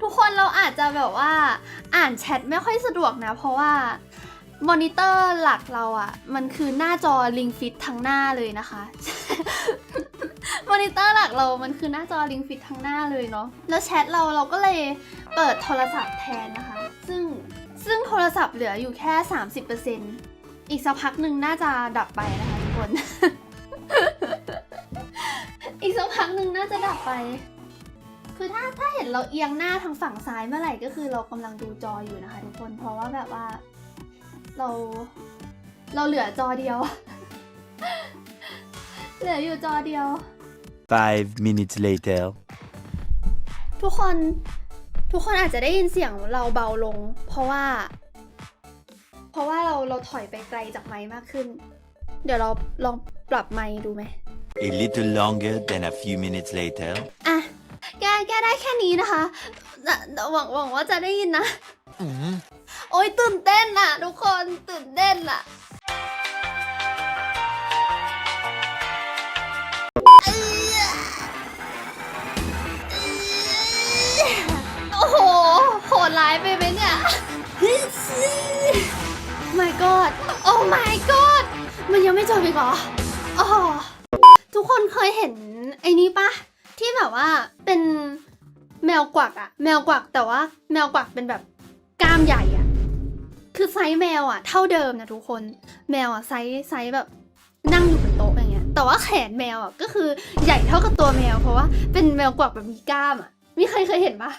ทุกคนเราอาจจะแบบว่า อ่านแชทไม่ค่อยสะดวกนะ เพราะว่ามอนิเตอร์หลักเราอะมันคือหน้าจอลิงฟิตทั้งหน้าเลยนะคะ มอนิเตอร์หลักเรามันคือหน้าจอลิงฟิตทั้งหน้าเลยเนาะแล้วแชทเราเราก็เลยเปิดโทรศัพท์แทนนะคะ ซึ่งซึ่งโทรศัพท์เหลืออยู่แค่ 30%อีกสักพักหนึ่งน่าจะดับไปนะคะทุกคน อีกสักพักหนึ่งน่าจะดับไป คือถ้าถ้าเห็นเราเอียงหน้าทางฝั่งซ้ายเมื่อไหร่ก็คือเรากำลังดูจออยู่นะคะทุกคนเพราะว่าแบบว่า เรา เราเหลือจอเดียว เหลืออยู่จอเดียว Five minutes later. ทุกคนทุกคนอาจจะได้ยินเสียงเราเบาลง เพราะว่า เพราะว่าเราเราถอยไปไกลจากไมค์มากขึ้น เดี๋ยวเราลองปรับไมค์ดูไหม A little longer than a few minutes later. อะ แกแกได้แค่นี้นะคะน่ะหวังหวังว่าจะได้ยินนะโอ้ยตื่นเต้นอะทุกคนตื่นเต้นอะโอ้โหโหดร้ายไปไหมเนี่ย my god โอ้ my god มันยังไม่จบอีกเหรอ อ๋อ ทุกคนเคยเห็นไอ้นี้ปะ ที่แบบว่าเป็นแมวกวักอะแมวกวักแต่ว่า แมวกวักเป็นแบบกล้ามใหญ่อะคือไซส์แมวอะเท่าเดิมนะทุกคน แมวอะไซส์ไซส์แบบนั่งอยู่บนโต๊ะอย่างเงี้ย แต่ว่าแขนแมวอะก็คือใหญ่เท่ากับตัวแมว เพราะว่าเป็นแมวกวักแบบมีกล้ามอะมีใครเคยเห็นปะ